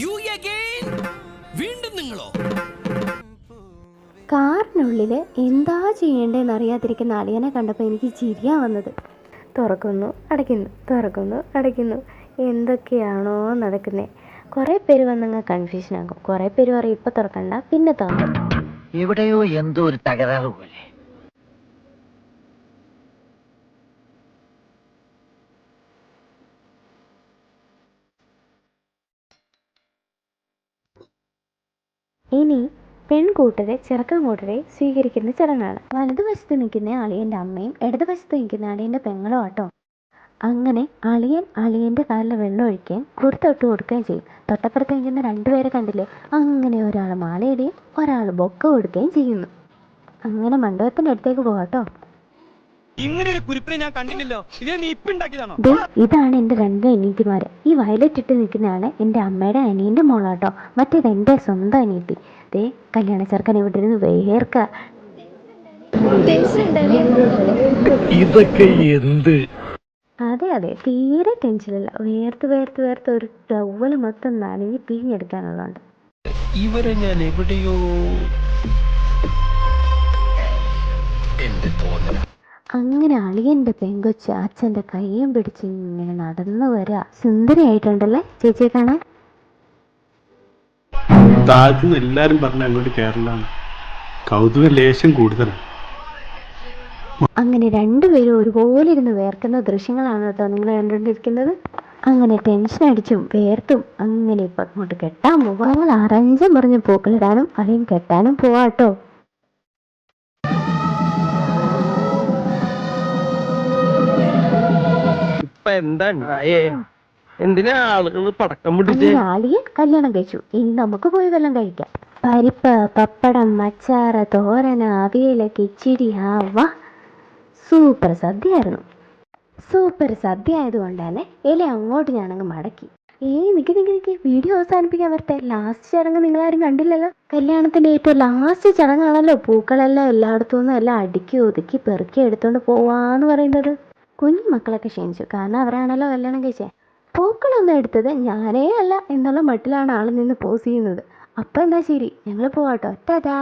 You again വീണ്ടും നിങ്ങളോ? കാറിനുള്ളിൽ എന്താ ചെയ്യേണ്ടതെന്ന് അറിയാതിരിക്കുന്ന അളിയനെ കണ്ടപ്പോൾ എനിക്ക് ചിരിയാ വന്നത്. തുറക്കുന്നു അടയ്ക്കുന്നു തുറക്കുന്നു അടയ്ക്കുന്നു. എന്തൊക്കെയാണോ നടക്കുന്നത് കുറേ പേര് വന്നങ്ങ് കൺഫ്യൂഷൻ ആകും. കുറേ പേര് പറയും ഇപ്പം തുറക്കണ്ട പിന്നെ തുറക്കും. എവിടെയോ എന്തോ ഒരു തകരാറ് പോലെ. ഇനി പെൺകൂട്ടരെ ചെറുക്കൻ കൂട്ടരെ സ്വീകരിക്കുന്ന ചടങ്ങാണ്. വലതുവശത്ത് നിൽക്കുന്ന അളിയന്റെ അമ്മയും ഇടതുവശത്ത് നിൽക്കുന്ന അളിയന്റെ പെങ്ങളും ആട്ടോ. അങ്ങനെ അളിയൻ അളിയന്റെ കാലിൽ വെള്ളം ഒഴിക്കുകയും കുർത്തൊട്ട് കൊടുക്കുകയും ചെയ്യും. തൊട്ടപ്പുറത്ത് നിൽക്കുന്ന രണ്ടുപേരെ കണ്ടില്ലേ? അങ്ങനെ ഒരാൾ മാലയിടുകയും ഒരാൾ ബൊക്ക കൊടുക്കുകയും ചെയ്യുന്നു. അങ്ങനെ മണ്ഡപത്തിന്റെ അടുത്തേക്ക് പോകാട്ടോ ഇങ്ങനെ ഒരു കുരിപ്പിനെ ഞാൻ കണ്ടില്ലല്ലോ. ഇതേ നീ ഇപ്പണ്ടാക്കിയതാണോ? ദേ ഇതാണ് എന്റെ രണ്ട് അനിയത്തിമാര്. ഈ വയലറ്റ് ഇട്ട് നിൽക്കുന്നതാണ് എന്റെ അമ്മയുടെ അനിയന്റെ മോളാട്ടോ. മറ്റേത് എന്റെ സ്വന്തം അനിയത്തി. ദേ കല്യാണ ചെറുക്കൻ ഇവിടെ ഇരുന്ന് വേർക്ക. ഇതൊക്കെ എന്ത്? അതെ അതെ. തീരെ ടെൻഷനില്ല വേർത്ത് വേർത്ത് വേർത്ത് ഒരു ടവൽ മൊത്തം നനഞ്ഞ് പിഴിഞ്ഞെടുക്കാനുള്ളതുണ്ട്. ഇവരെ ഞാൻ എവിടെയോ അങ്ങനെ അളിയന്റെ പെങ്കൊച്ച് അച്ഛന്റെ കയ്യും പിടിച്ച് ഇങ്ങനെ നടന്നു വരിക സുന്ദരിയായിട്ടുണ്ടല്ലേ ചേച്ചിയെ കാണാൻ? താഴ്ത്തുനിന്ന് എല്ലാരും പറഞ്ഞ അങ്ങോട്ട് കൗതുക ലേശം കൂടുതലാണ്. അങ്ങനെ രണ്ടുപേരും ഒരുപോലെ ഇരുന്ന് വേർക്കുന്ന ദൃശ്യങ്ങളാണ് കേട്ടോ നിങ്ങൾ കണ്ടുകൊണ്ടിരിക്കുന്നത് അങ്ങനെ ടെൻഷൻ അടിച്ചും വേർത്തും അങ്ങനെ ഇപ്പം അങ്ങോട്ട് കെട്ടാൻ പോവാം. ഞങ്ങൾ അറഞ്ചം പറഞ്ഞ് പൂക്കളിടാനും അളിയും കെട്ടാനും പോവാട്ടോ ഇപ്പൊ എന്താ എന്തിനാ ആളുകൾ പടക്കം പൊട്ടിച്ച് അങ്ങനെ കല്യാണം കഴിച്ചു. ഇനി നമുക്ക് പോയി വല്ലതും കഴിക്കാം. പരിപ്പ് പപ്പടം അച്ചാറ് തോരൻ അവിയൽ കിച്ചിടി ആവാ സൂപ്പർ സദ്യയായിരുന്നു. സൂപ്പർ സദ്യ ആയതുകൊണ്ട് തന്നെ ഇല അങ്ങോട്ട് ഞാനങ്ങ് മടക്കി. ഏയ് നിക്ക് നിക്ക് നിക്ക്. വീഡിയോ അവസാനിപ്പിക്കാൻ വരട്ടെ. ലാസ്റ്റ് ചടങ്ങ് നിങ്ങളാരും കണ്ടില്ലല്ലോ? കല്യാണത്തിന്റെ ഏറ്റവും ലാസ്റ്റ് ചടങ്ങാണല്ലോ. പൂക്കളെല്ലാം എല്ലായിടത്തു നിന്നും എല്ലാം അടുക്കി ഒതുക്കി പെറുക്കി എടുത്തോണ്ട് പോവാന്ന് പറയുന്നത്. കുഞ്ഞു മക്കളൊക്കെ ക്ഷണിച്ചു. കാരണം അവരാണല്ലോ കല്യാണം കഴിച്ചേ. പൂക്കളൊന്നും എടുത്തത് ഞാനേ അല്ല എന്നുള്ള മട്ടിലാണ് ആൾ നിന്ന് പോസ് ചെയ്യുന്നത്. അപ്പം എന്നാൽ ശരി? ഞങ്ങൾ പോവാട്ടോ. ടാറ്റാ